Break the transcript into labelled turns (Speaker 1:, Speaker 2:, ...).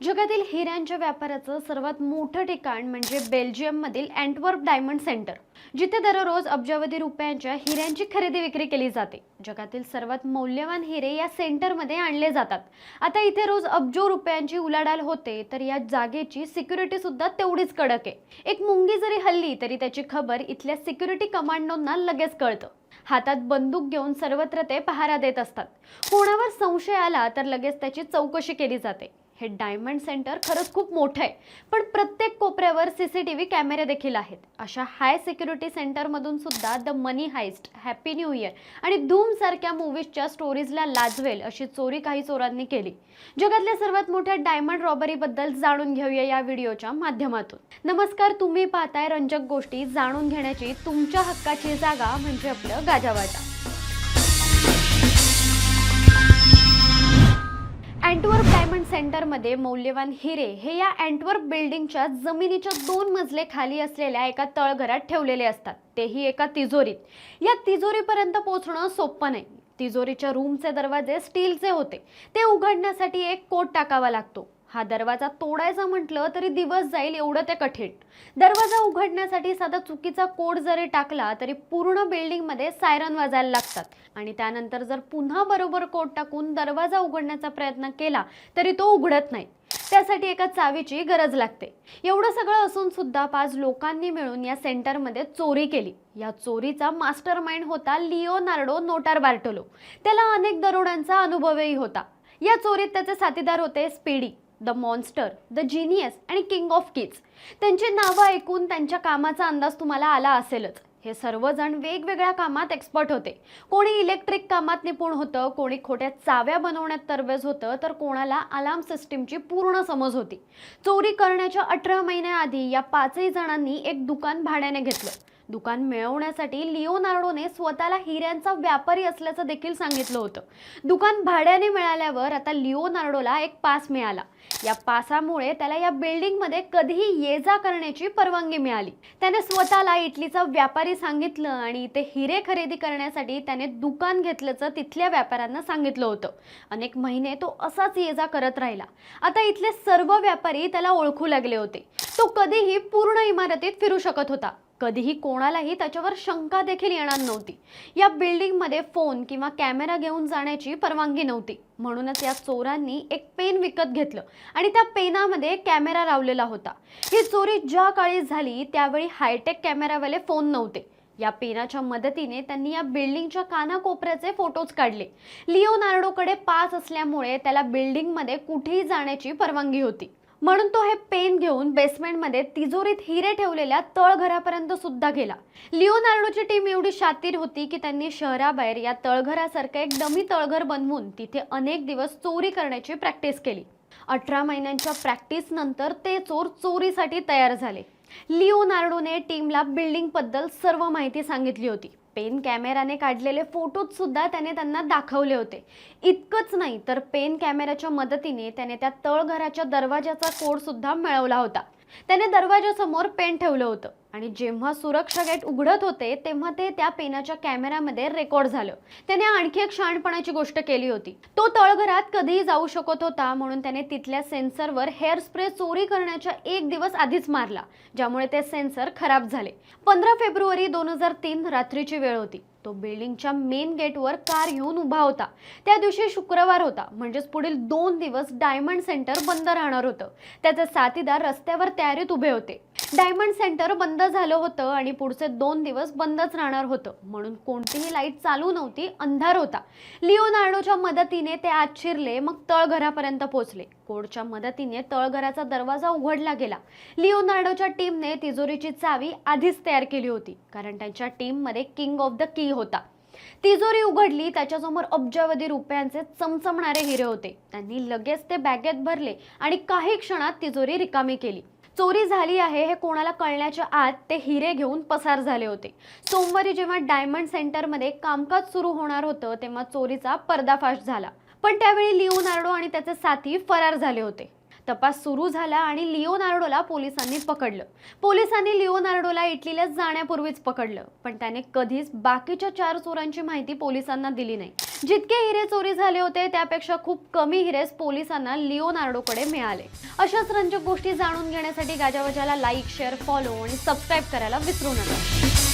Speaker 1: जगातील हिऱ्यांच्या व्यापाराचं सर्वात मोठं ठिकाण म्हणजे बेल्जियममधील अँटवर्प डायमंड सेंटर. जिथे दररोज अब्जावधी रुपयांच्या हिऱ्यांची खरेदी विक्री केली जाते. जगातील सर्वात मौल्यवान हिरे या सेंटरमध्ये आणले जातात. आता इथे रोज अब्जो रुपयांची उलाढाल होते तर या जागेची सिक्युरिटी सुद्धा तेवढीच कडक आहे. एक मुंगी जरी हल्ली तरी त्याची खबर इथल्या सिक्युरिटी कमांडोंना लगेच कळतं. हातात बंदूक घेऊन सर्वत्र ते पहारा देत असतात. कोणावर संशय आला तर लगेच त्याची चौकशी केली जाते. हे डायमंड सेंटर खरंच खूप मोठं आहे पण प्रत्येक कोपऱ्यावर सी सी टी व्ही कॅमेरे देखील आहेत. अशा हाय सिक्युरिटी सेंटरमधून सुद्धा The Money Heist Happy New Year आणि धूम सारख्या मूवीजच्या स्टोरीजला लाजवेल अशी चोरी काही चोरांनी केली. जगातल्या सर्वात मोठ्या डायमंड रॉबरीबद्दल जाणून घेऊया या व्हिडिओच्या माध्यमातून. नमस्कार तुम्ही पाहताय रंजक गोष्टी. जाणून घेण्याची तुमच्या हक्काची जागा म्हणजे आपलं गाजावाजा अँटवर सेंटरमध्ये मौल्यवान हिरे हे या अँटवर्प बिल्डिंगच्या जमिनीच्या दोन मजले खाली असलेल्या एका तळघरात ठेवलेले असतात. तेही एका तिजोरीत. या तिजोरीपर्यंत पोहोचणं सोपं नाही. तिजोरीच्या रूमचे दरवाजे स्टीलचे होते. ते उघडण्यासाठी एक कोट टाकावा लागतो. हा दरवाजा तोडायचा म्हटलं तरी दिवस जाईल एवढं ते कठीण. दरवाजा उघडण्यासाठी साधा चुकीचा कोड जरी टाकला तरी पूर्ण बिल्डिंगमध्ये सायरन वाजायला लागतात. आणि त्यानंतर जर पुन्हा बरोबर कोड टाकून दरवाजा उघडण्याचा प्रयत्न केला तरी तो उघडत नाही. त्यासाठी एका चावीची गरज लागते. एवढं सगळं असून सुद्धा पाच लोकांनी मिळून या सेंटरमध्ये चोरी केली. या चोरीचा मास्टर माइंड होता लिओनार्डो नोटार बार्टोलो त्याला अनेक दरोड्यांचा अनुभवही होता. या चोरीत त्याचे साथीदार होते Speedy. The Monster the Genius आणि किंग ऑफ किड्स. त्यांची नावं ऐकून त्यांच्या कामाचा अंदाज तुम्हाला आला असेलच. हे सर्वजण वेगवेगळ्या कामात एक्सपर्ट होते. कोणी इलेक्ट्रिक कामात निपुण होतं कोणी खोट्या चाव्या बनवण्यात तरवेज होतं तर कोणाला अलार्म सिस्टीमची पूर्ण समज होती. चोरी करण्याच्या अठरा महिन्याआधी या पाचही जणांनी एक दुकान भाड्याने घेतलं. दुकान मिळवण्यासाठी लिओनार्डोने स्वतःला हिऱ्यांचा व्यापारी असल्याचं देखील सांगितलं होतं. दुकान भाड्याने मिळाल्यावर आता लिओनार्डोला एक पास मिळाला. या पासामुळे त्याला या बिल्डिंगमध्ये कधीही ये जा करण्याची परवानगी मिळाली. त्याने स्वतःला इटलीचा व्यापारी सांगितलं आणि इथे हिरे खरेदी करण्यासाठी त्याने दुकान घेतल्याचं तिथल्या व्यापाऱ्यांना सांगितलं होतं. अनेक महिने तो असाच ये जा करत राहिला. आता इथले सर्व व्यापारी त्याला ओळखू लागले होते. तो कधीही पूर्ण इमारतीत फिरू शकत होता. कधीही कोणालाही त्याच्यावर शंका देखील येणार नव्हती. या बिल्डिंगमध्ये फोन किंवा कॅमेरा घेऊन जाण्याची परवानगी नव्हती. म्हणूनच या चोरांनी एक पेन विकत घेतलं आणि त्या पेनामध्ये कॅमेरा लावलेला होता. ही चोरी ज्या काळी झाली त्यावेळी हायटेक कॅमेरावाले फोन नव्हते. या पेनाच्या मदतीने त्यांनी या बिल्डिंगच्या कानाकोपऱ्याचे फोटोज काढले. लिओनार्डोकडे पास असल्यामुळे त्याला बिल्डिंगमध्ये कुठेही जाण्याची परवानगी होती. म्हणून तो हे पेन घेऊन बेसमेंटमध्ये तिजोरीत हिरे ठेवलेल्या तळघरापर्यंत सुद्धा गेला. लिओनार्डोची टीम एवढी शातीर होती की त्यांनी शहराबाहेर या तळघरासारखं एक डमी तळघर बनवून तिथे अनेक दिवस चोरी करण्याची प्रॅक्टिस केली. अठरा महिन्यांच्या प्रॅक्टिस नंतर ते चोर चोरीसाठी तयार झाले. लिओनार्डोने टीमला बिल्डिंगबद्दल सर्व माहिती सांगितली होती. पेन कॅमेराने काढलेले फोटोज सुद्धा त्याने त्यांना दाखवले होते. इतकंच नाही तर पेन कॅमेऱ्याच्या मदतीने त्याने त्या तळघराच्या दरवाजाचा कोड सुद्धा मिळवला होता. त्याने दरवाजासमोर पेन ठेवलं होतं. आणि जेव्हा सुरक्षा गेट उघडत होते तेव्हा ते त्या पेनाच्या कॅमेऱ्यामध्ये रेकॉर्ड झालं. त्याने आणखी एक शहाणपणाची गोष्ट केली होती. तो तळघरात कधीही जाऊ शकत होता म्हणून त्याने तिथल्या सेन्सरवर हेअर स्प्रे चोरी करण्याच्या एक दिवस आधीच मारला ज्यामुळे ते सेन्सर खराब झाले. पंधरा फेब्रुवारी दोन हजार तीन रात्रीची वेळ होती. तो बिल्डिंगच्या मेन गेटवर कार येऊन उभा होता. त्या दिवशी शुक्रवार होता म्हणजेच पुढील दोन दिवस डायमंड सेंटर बंद राहणार होतं. त्याचे साथीदार रस्त्यावर तयारीत उभे होते. डायमंड सेंटर बंद बंद झालं होतं आणि पुढचे दोन दिवस बंदच राहणार होतं. म्हणून कोणतीही लाइट चालू नव्हती अंधार होता. लिओनार्डोच्या मदतीने ते आत शिरले मग तळघरापर्यंत पोहोचले. कोडच्या मदतीने तळघराचा दरवाजा उघडला गेला. लिओनार्डोच्या टीमने तिजोरीची चावी आधीच तयार केली होती कारण त्यांच्या टीममध्ये किंग ऑफ द की होता. तिजोरी उघडली त्याच्यासमोर अब्जावधी रुपयांचे चमचमणारे हिरे होते. त्यांनी लगेच ते बॅगेत भरले आणि काही क्षणात तिजोरी रिकामी केली. चोरी झाली आहे हे कोणाला कळण्याच्या आत ते हिरे घेऊन पसार झाले होते. सोमवारी जेव्हा डायमंड सेंटरमध्ये कामकाज सुरू होणार होतं तेव्हा चोरीचा पर्दाफाश झाला. पण त्यावेळी लिओनार्डो आणि त्याचे साथी फरार झाले होते. तपास सुरू झाला आणि लिओनार्डोला पोलिसांनी पकडलं. पोलिसांनी लिओनार्डोला इटलीला जाण्यापूर्वीच पकडलं पण त्याने कधीच बाकीच्या चार चोरांची माहिती पोलिसांना दिली नाही. जितके हिरे चोरी झाले होते त्यापेक्षा खूप कमी हिरेस पोलिसांना लिओनार्डोकडे मिळाले. अशाच रंजक गोष्टी जाणून घेण्यासाठी गाजावाजाला लाईक शेअर फॉलो आणि सबस्क्राईब करायला विसरू नका.